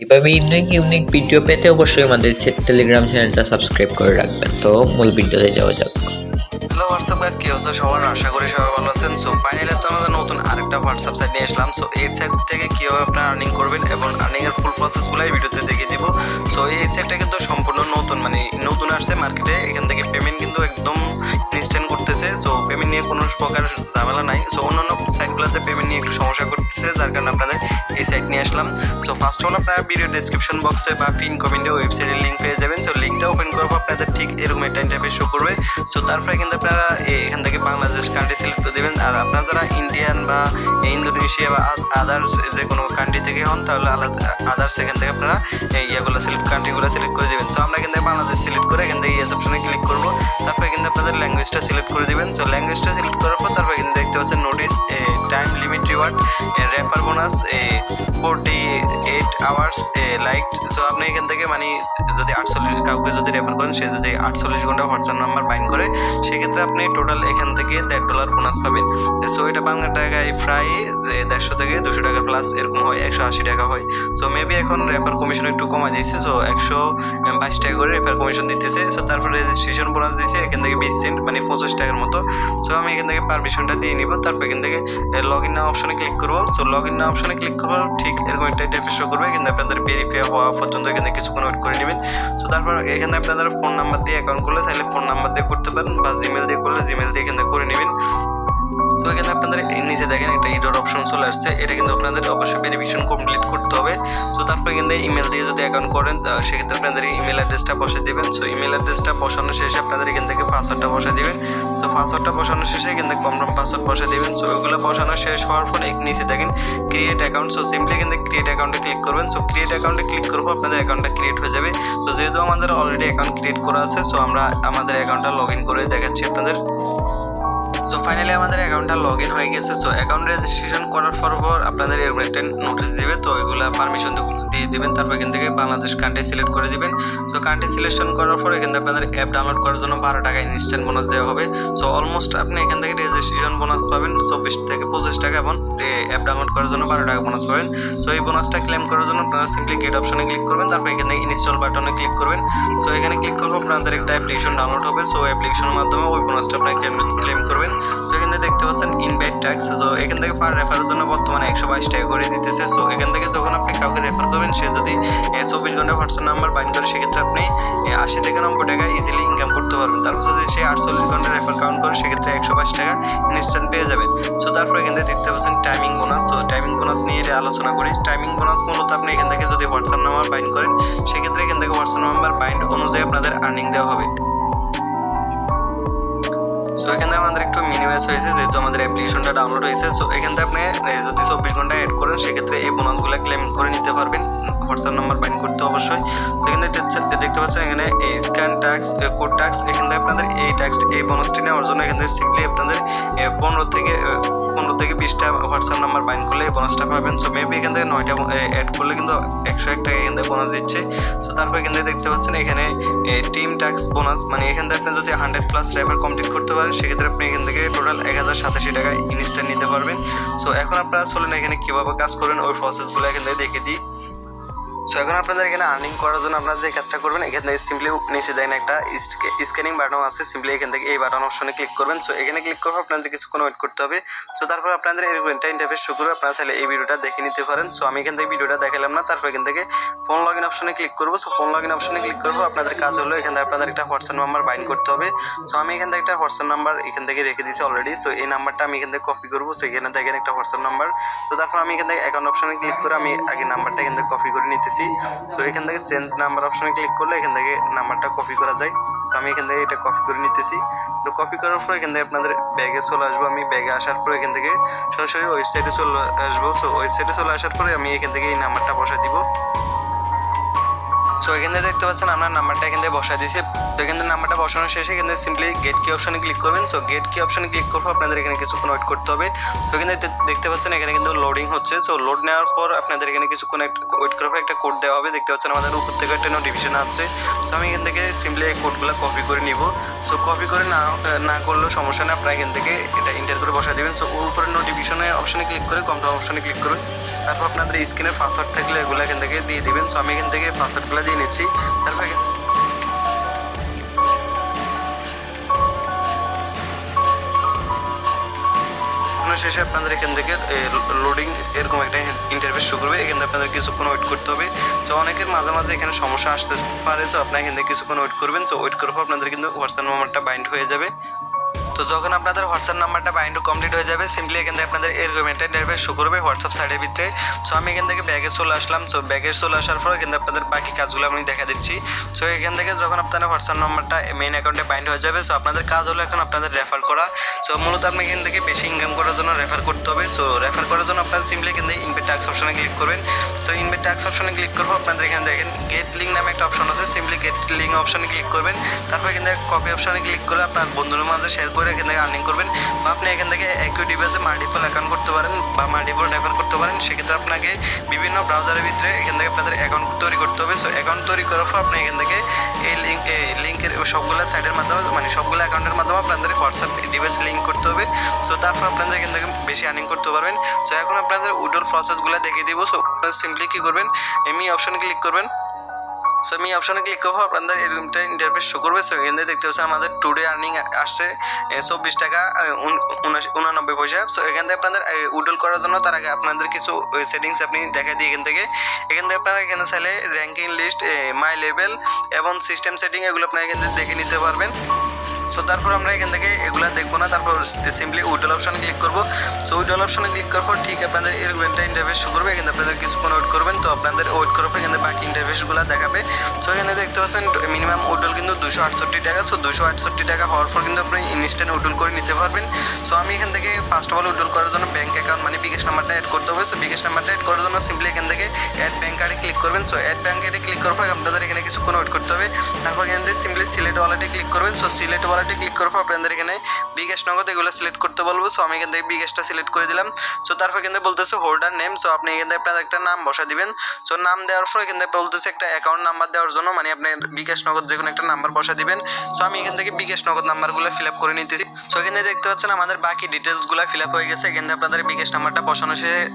এইভাবে unique unique video পেতে অবশ্যই আমাদের টেলিগ্রাম চ্যানেলটা সাবস্ক্রাইব করে রাখবেন। তো মূল ভিডিওতে যাওয়া যাক। হোয়াটসঅ্যাপ গাইস কি অবস্থা? সবার আশা করি সবাই ভালো আছেন। সো ফাইনালি তো আমাদের নতুন আরেকটা হোয়াটসঅ্যাপ সাইট নিয়ে আসলাম। সো এই সাইট থেকে কীভাবে আপনারা আর্নিং করবেন এবং আর্নিং এর ফুল প্রসেসগুলো এই ভিডিওতে দেখিয়ে দিব। সো এই সাইটটা কিন্তু সম্পূর্ণ নতুন মানে নতুন আসছে মার্কেটে এখান থেকে পেমেন্ট কিন্তু একদম ইনস্ট্যান্ট করতেছে। সো পেমেন্ট নিয়ে কোনো প্রকার ঝামেলা নাই। সো অন্যান্য সাইটগুলোতে পেমেন্ট নিয়ে একটু সমস্যা করতেছে, যার কারণে আপনাদের এই সাইট নিয়ে আসলাম। সো ফার্স্ট অল আপনারা ভিডিও ডেসক্রিপশন বক্সে বা পিন কমেন্টে ওয়েবসাইটের লিঙ্ক পেয়ে যাবেন। সো লিঙ্কটা ওপেন করব, আপনাদের ঠিক এরকম একটা ইন্টারফেস শো করবে। সো তারপরে কিন্তু আপনারা এ- এখান থেকে বাংলাদেশ কান্ট্রি সিলেক্ট করে দেবেন। আর আপনারা যারা ইন্ডিয়ান বা ইন্দোনেশিয়া বা আদার্স যে কোনো কান্ট্রি থেকে হন, তাহলে আলাদা আদার্স এখান থেকে আপনারা ইয়েগুলো সিলেক্ট কান্ট্রিগুলো সিলেক্ট করে দেবেন। সো আমরা এখান থেকে বাংলাদেশ সিলেক্ট করে এখান থেকে ইয়েস অপশনে ক্লিক করব। তারপরে কিন্তু আপনাদের ল্যাঙ্গুয়েজটা সিলেক্ট করে দিবেন। সো ল্যাঙ্গুয়েজটা সিলেক্ট করার পর তারপরে কিন্তু দেখতে পাচ্ছেন notice time limit reward wrapper bonus forty eight hours like so আপনি এখান থেকে মানে যদি আটচল্লিশ, কাউকে যদি রেফার করেন, সে যদি আটচল্লিশ ঘণ্টা হোয়াটসঅ্যাপ নাম্বার বাইন করে, সেক্ষেত্রে আপনি টোটাল এখান থেকে দেড় ডলার বোনাস পাবেন। সো এটা বাংলা টাকায় প্রায় দেড়শো থেকে দুশো টাকা প্লাস এরকম হয়, একশো আশি টাকা হয়। সো মেবি এখন রেফার কমিশন একটু কমা দিয়েছে সো একশো বাইশ টাকা করে রেফার কমিশন দিতেছে। সো তারপরে রেজিস্ট্রেশন বোনাস দিয়েছে, এখান থেকে বিশ সেন্ট মানে পঁচিশ টাকার মতো। সো আমি এখান থেকে পারমিশনটা দিয়ে নিব, তারপর এখান থেকে লগ ইন নাও অপশনে ক্লিক করব। সো লগ ইন নাও অপশনে ক্লিক করব, ঠিক এরকম একটা ইন্টারফেস শো করবে। কিন্তু আপনাদের ভেরিফাই হওয়া পর্যন্ত এখানে কিছুক্ষণ ওয়েট করে নেবেন। সো তারপর এখানে আপনাদের ফোন নাম্বার দিয়ে অ্যাকাউন্ট করলে চাইলে ফোন নাম্বার দিয়ে করতে পারেন বা জিমেল দিয়ে করলে জিমেল দিয়ে এখানে করে নেবেন। সো এখানে আপনাদের নিচে দেখেন একটা ইডোর অপশন চলে আসছে। এটা কিন্তু আপনাদের অবশ্যই ভেরিফিকেশন কমপ্লিট করতে হবে। সো তারপর থেকে ইমেল দিয়ে যদি অ্যাকাউন্ট করেন, তা সেক্ষেত্রে আপনাদের ইমেল অ্যাড্রেসটা বসে দিবেন। সো ইমেল অ্যাড্রেসটা বসানো শেষে আপনাদের এখান থেকে পাসওয়ার্ডটা বসে দেবেন। সো পাসওয়ার্ডটা বসানো শেষে থেকে কমরম পাসওয়ার্ড বসে দেবেন। সো ওগুলো বসানো শেষ হওয়ার পর এই নিচে দেখেন ক্রিয়েট অ্যাকাউন্ট সো সিম্পলি কিন্তু ক্রিয়েট অ্যাকাউন্টে ক্লিক করবেন। সো ক্রিয়েট অ্যাকাউন্টে ক্লিক করব আপনাদের অ্যাকাউন্টটা ক্রিয়েট অলরেডি অ্যাকাউন্ট ক্রিয়েট করা আছে সো আমরা আমাদের অ্যাকাউন্টটা লগ ইন করে দেখাচ্ছি আপনাদের। সো ফাইনালি আমাদের অ্যাকাউন্টটা লগ ইন হয়ে গেছে সো অ্যাকাউন্ট রেজিস্ট্রেশন করার পর আপনাদের এরকম একটা নোটিশ দেবে, তো ওইগুলা পারমিশন দিয়ে দিবেন, তারপর এখান থেকে বাংলাদেশ কান্ট্রি সিলেক্ট করে দিবেন। সো কান্ট্রি সিলেকশন করার পর এখান থেকে আপনাদের অ্যাপ ডাউনলোড করার জন্য বারো টাকা ইনস্ট্যান্ট বোনাস দেওয়া হবে। সো অলমোস্ট আপনি এখান থেকে রেজিস্ট্রেশন বোনাস পাবেন, চব্বিশ থেকে পঁচিশ টাকা এবং অ্যাপ ডাউনলোড করার জন্য বারো টাকা বোনাস পাবেন। সো এই বোনাসটা ক্লেম করার জন্য আপনারা সিম্পলি গেট অপশনে ক্লিক করবেন, তারপর এখান থেকে ইনস্টল বাটনে ক্লিক করবেন। সো এখানে ক্লিক করব আপনাদের একটা অ্যাপ্লিকেশন ডাউনলোড হবে সো অ্যাপ্লিকেশনের মাধ্যমে ওই বোনাসটা আপনারা ক্লেম করবেন। সো এখানে দেখতে পাচ্ছেন ইনভাইট ট্যাক্স তো এখান থেকে পার রেফারের জন্য বর্তমানে একশো বাইশ টাকা করে দিতেছে। সো এখান থেকে যখন আপনি কাউকে রেফার করবেন সে যদি চব্বিশ ঘণ্টা হোয়াটসঅ্যাপ নাম্বার বাইন করে, সেক্ষেত্রে আপনি আশি থেকে নব্বই টাকা ইজিলি ইনকাম করতে পারবেন। তারপর যদি সে আটচল্লিশ ঘণ্টা রেফার কাউন্ট করে, সেক্ষেত্রে একশো বাইশ টাকা ইনস্ট্যান্ট পেয়ে যাবেন সো তারপর এখান থেকে দেখতে পাচ্ছেন টাইমিং বোনাস তো টাইমিং বোনাস নিয়ে এটা আলোচনা করি। টাইমিং বোনাস মূলত আপনি এখান থেকে যদি হোয়াটসঅ্যাপ নাম্বার বাইন করেন, সেক্ষেত্রে এখান থেকে হোয়াটসঅ্যাপ নাম্বার বাইন্ড অনুযায়ী আপনাদের আর্নিং দেওয়া হবে। সো এখানে আমাদের একটু মিনিমাইজ হয়েছে, যেহেতু আমাদের অ্যাপ্লিকেশনটা ডাউনলোড হয়েছে। সো এখান থেকে আপনি যদি চব্বিশ ঘণ্টা অ্যাড করেন, সেক্ষেত্রে এই বোনাসগুলো ক্লেম করে নিতে পারবেন। হোয়াটসঅ্যাপ নাম্বার বাইন করতে অবশ্যই। সো এখানে দেখতে- পাচ্ছেন এখানে এই স্ক্যান ট্যাক্স কোড ট্যাক্স এখান থেকে আপনাদের এই ট্যাক্স এই বোনাসটি নেওয়ার জন্য এখান থেকে সিম্পলি আপনাদের পনেরো থেকে পনেরো থেকে বিশটা হোয়াটসঅ্যাপ নাম্বার বাইন করলে এই বোনাসটা পাবেন। সো মেবি এখান থেকে নয়টা অ্যাড করলে কিন্তু একশো এক টাকা এখান থেকে বোনাস দিচ্ছে। সো তারপর এখান থেকে দেখতে পাচ্ছেন এখানে টিম ট্যাক্স বোনাস মানে এখান থেকে আপনি যদি হান্ড্রেড প্লাস রেফার কমপ্লিট করতে পারেন, সেক্ষেত্রে আপনি এখান থেকে টোটাল এক হাজার সাতাশি টাকা ইনস্ট্যান্ট নিতে পারবেন। সো এখন আপনারা চলেন এখানে কীভাবে কাজ করেন, ওই প্রসেসগুলো এখান থেকে দেখে দিই। সো এখন আপনাদের এখানে আর্নিং করার জন্য আপনারা যে কাজটা করবেন এখান থেকে সিম্পলি নিচে দেন একটা স্ক্যানিং বাটন আছে সিম্পলি এখান থেকে এই বাটন অপশনে ক্লিক করবেন সো এখানে ক্লিক করব আপনাদের কিছুক্ষণ ওয়েট করতে হবে সো তারপর আপনাদের এরকম একটা ইন্টারফেস শুরু করবে আপনারা চাইলে এই ভিডিওটা দেখে নিতে পারেন সো আমি এখান থেকে ভিডিওটা দেখালাম না তারপর এখান থেকে ফোন লগ ইন অপশনে ক্লিক করব সো ফোন লগ ইন অপশনে ক্লিক করব আপনাদের কাজ হলো এখান থেকে আপনাদের একটা হোয়াটসঅ্যাপ নাম্বার বাইন করতে হবে সো আমি এখান থেকে একটা হোয়াটসঅ্যাপ নাম্বার এখান থেকে রেখে দিয়েছি অলরেডি সো এই নাম্বারটা আমি এখান থেকে কপি করব সো এখানে দেখেন একটা হোয়াটসঅ্যাপ নাম্বার তো তারপর আমি এখান থেকে অ্যাকাউন্ট অপশনে ক্লিক করে আমি আগে নাম্বারটা এখান থেকে কপি করে নিতেছি সো এখান থেকে চেঞ্জ নাম্বার অপশানে ক্লিক করলে এখান থেকে নাম্বারটা কপি করা যায়। তো আমি এখান থেকে এটা কপি করে নিতেছি। সো কপি করার পর এখান থেকে আপনাদের ব্যাগে চলে আসব। আমি ব্যাগে আসার পর এখান থেকে সরাসরি ওয়েবসাইটে চলে আসব। সো ওয়েবসাইটে চলে আসার পরে আমি এখান থেকে এই নাম্বারটা বসা দিব। সো এখানে দেখতে পাচ্ছেন আপনার নাম্বারটা এখান থেকে বসা দিয়েছে। তো এখান থেকে নাম্বারটা বসানো শেষে এখান থেকে সিম্পলি গেট কি অপশনে ক্লিক করবেন। সো গেট কি অপশনে ক্লিক করব আপনাদের এখানে কিছুক্ষণ ওয়েট করতে হবে। সো এখানে দেখতে পাচ্ছেন এখানে কিন্তু লোডিং হচ্ছে। সো লোড নেওয়ার পর আপনাদের এখানে কিছুক্ষণ ওয়েট করার একটা কোড দেওয়া হবে। দেখতে পাচ্ছেন আমাদের উপর থেকে একটা নোটিফিকেশন আসছে। সো আমি এখান থেকে সিম্পলি এই কোডগুলো কপি করে নিব। সো কপি করে না না করলেও সমস্যা নেই। আপনারা এখান থেকে এটা ইন্টার করে বসা দিবেন। সো উপরে নোটিফিকেশনের অপশনে ক্লিক করে কমপ্লিট অপশনে ক্লিক করুন। তারপর আপনাদের স্ক্রিনের পাসওয়ার্ড থাকলে এগুলো এখান থেকে দিয়ে দিবেন। সো আমি এখান থেকে পাসওয়ার্ডগুলো দিয়ে নিচ্ছি। তারপর শেষে আপনাদের এখান থেকে লোডিং এরকম একটা ইন্টারফেস শুরু করবে। এখান থেকে আপনাদের কিছুক্ষণ ওয়েট করতে হবে। তো অনেকের মাঝে মাঝে এখানে সমস্যা আসতে পারে, তো আপনার এখান থেকে কিছুক্ষণ ওয়েট করবেন। তো ওয়েট করার পর আপনাদের কিন্তু হোয়াটসঅ্যাপ নাম্বারটা বাইন্ড হয়ে যাবে। তো যখন আপনাদের হোয়াটসঅ্যাপ নাম্বারটা বাইন্ড কমপ্লিট হয়ে যাবে সিম্পলি এখান থেকে আপনাদের এরকম একটা ইন্টারফেস শো করবে হোয়াটসঅ্যাপ সাইডের ভিতরে। সো আমি এখান থেকে ব্যাগে চলে আসলাম। সো ব্যাগে চলে আসার পর এখান থেকে আপনাদের বাকি কাজগুলো আমি দেখা দিচ্ছি। সো এখান থেকে যখন আপনাদের হোয়াটসঅ্যাপ নাম্বারটা মেইন অ্যাকাউন্টে বাইন্ড হয়ে যাবে সো আপনাদের কাজ হলো এখন আপনাদের রেফার করা। সো মূলত আপনি এখান থেকে বেশি ইনকাম করার জন্য রেফার করতে হবে। সো রেফার করার জন্য আপনারা সিম্পলি এখান থেকে ইনভেট ট্যাক্স অপশনে ক্লিক করবেন। সো ইনভেট ট্যাক্স অপশনে ক্লিক করব আপনাদের এখানে দেখেন গেট লিঙ্ক নামে একটা অপশন আছে। সিম্পলি গেট লিঙ্ক অপশনে ক্লিক করবেন। তারপর এখান থেকে কপি অপশনে ক্লিক করে আপনার বন্ধুদের মাঝে শেয়ার করে এখান থেকে আর্নিং করবেন বা আপনি এখান থেকে একই ডিভাইসে মাল্টিপল অ্যাকাউন্ট করতে পারেন বা মাল্টিপল রেফার করতে পারেন, সেক্ষেত্রে আপনাকে বিভিন্ন ব্রাউজারের ভিতরে এখান থেকে আপনাদের অ্যাকাউন্ট তৈরি করতে হবে। সো অ্যাকাউন্ট তৈরি করার পর আপনি এখান থেকে এই লিঙ্ক লিঙ্কের সবগুলো সাইডের মাধ্যমে মানে সবগুলো অ্যাকাউন্টের মাধ্যমে আপনাদের হোয়াটসঅ্যাপ ডিভাইস লিঙ্ক করতে হবে। সো তারপর আপনাদের এখান থেকে বেশি আর্নিং করতে পারবেন। সো এখন আপনাদের উইডোর প্রসেসগুলো দেখিয়ে দিব। সো সিম্পলি কী করবেন? এমনি অপশন ক্লিক করবেন। সো আমি অপশনে ক্লিক করব, আপনাদের এরকমটা ইন্টারফেস শো করবে। সো এখান থেকে দেখতে পাচ্ছেন আমাদের টুডে আর্নিং আসছে চব্বিশ টাকা উনানব্বই পয়সা। সো এখান থেকে আপনাদের উডল করার জন্য তার আগে আপনাদের কিছু সেটিংস আপনি দেখা দিই এখান থেকে। এখান থেকে আপনারা এখানে চাইলে র্যাঙ্কিং লিস্ট মাই লেভেল এবং সিস্টেম সেটিং এগুলো আপনারা এখান থেকে দেখে নিতে পারবেন। সো তারপর আমরা এখান থেকে এগুলা দেখব না। তারপর সিম্পলি উইডল অপশনে ক্লিক করব। সো উইডল অপশনে ক্লিক করার পর ঠিক আপনাদের এরকম একটা ইন্টারফেস শুরু করবে। এখানে আপনাদের কিছুক্ষণ ওয়েট করবেন। তো আপনাদের ওয়েট করার পর এখানে বাকি ইন্টারফেসগুলো দেখাবে। সো এখানে দেখতে পাচ্ছেন মিনিমাম উইডল কিন্তু দুশো আটষট্টি টাকা। সো দুশো আটষট্টি টাকা হওয়ার পর কিন্তু আপনি ইনস্ট্যান্ট উইডল করে নিতে পারবেন। সো আমি এখান থেকে ফার্স্ট অফ অল উইডল করার জন্য ব্যাঙ্ক অ্যাকাউন্ট মানে বিকাশ নাম্বারটা অ্যাড করতে হবে। সো বিকাশ নাম্বারটা অ্যাড করার জন্য সিম্পলি এখান থেকে অ্যাড ব্যাঙ্ক কার্ডে ক্লিক করবেন। সো অ্যাড ব্যাঙ্ক কার্ডে ক্লিক করার পর আপনাদের এখানে কিছু কিছুক্ষণ ওয়েট করতে হবে। তারপর এখান থেকে সিম্পলি সিলেক্ট ওয়ালেটে ক্লিক করবেন। সো সিলেক্ট ওয়ালেটে ক্লিক করার পর আপনাদের এখানে বিকাশ নগদ এগুলো সিলেক্ট করতে বলব। সো আমি এখান থেকে বিকাশটা সিলেক্ট করে দিলাম। সো তারপর এখান বলতেছে হোল্ডার নেম সো আপনি এখান আপনার একটা নাম বসা দিবেন। সো নাম দেওয়ার পর এখান বলতেছে একটা অ্যাকাউন্ট নাম্বার দেওয়ার জন্য। মানে আপনি বিকাশ নগদ যে কোনো একটা নাম্বার বসা দিবেন। সো আমি এখান থেকে বিকাশ নগদ নাম্বারগুলো ফিল আপ করে নিতেছি। সো এখানে দেখতে পাচ্ছেন আমাদের বাকি ডিটেলসগুলো ফিল আপ হয়ে গেছে। এখান আপনাদের বিকাশ নাম্বারটা বসানো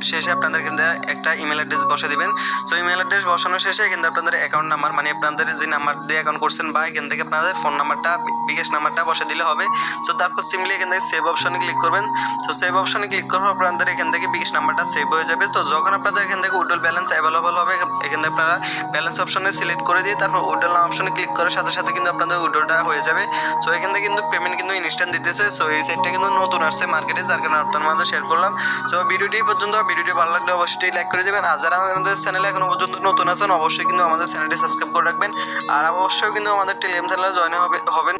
শেষে আপনাদের এখান একটা ইমেল অ্যাড্রেস বসে দিবেন। সো ইমেল অ্যাড্রেস বসানো শেষে এখান আপনাদের অ্যাকাউন্ট নাম্বার মানে আপনাদের যে নাম্বার দিয়ে অ্যাকাউন্ট করছেন বা এখান থেকে আপনাদের ফোন নাম্বারটা বিকাশ নাম্বারটা বসে দিলে হবে। সো তারপর সিম্পলি এখান থেকে সেভ অপশনে ক্লিক করবেন। তো সেভ অপশনে ক্লিক করার পর আপনাদের এখান থেকে বিকাশ নাম্বারটা সেভ হয়ে যাবে। তো, যখন আপনাদের এখান থেকে উডল ব্যালেন্স অ্যাভেলেবল হবে, এখান থেকে আপনারা ব্যালেন্স অপশনে সিলেক্ট করে দিয়ে তারপর উডল অপশনে ক্লিক করার সাথে সাথে কিন্তু আপনাদের উডলটা হয়ে যাবে। সো এখান থেকে কিন্তু পেমেন্ট কিন্তু ইনস্ট্যান্ট দিতেছে। সো এই সাইটটা কিন্তু নতুন আসছে মার্কেটে যার কারণে আপনার মাঝে শেয়ার করলাম। সো ভিডিওটি পর্যন্ত। ভিডিওটি ভালো লাগলে অবশ্যই লাইক করে দেবেন। আর যারা আমাদের চ্যানেলে এখনও পর্যন্ত নতুন আছেন, অবশ্যই কিন্তু আমাদের চ্যানেলটি সাবস্ক্রাইব করে রাখবেন। আর অবশ্যই কিন্তু আমাদের টেলিগ্রাম চ্যানেলে জয়েন হবে হবেন।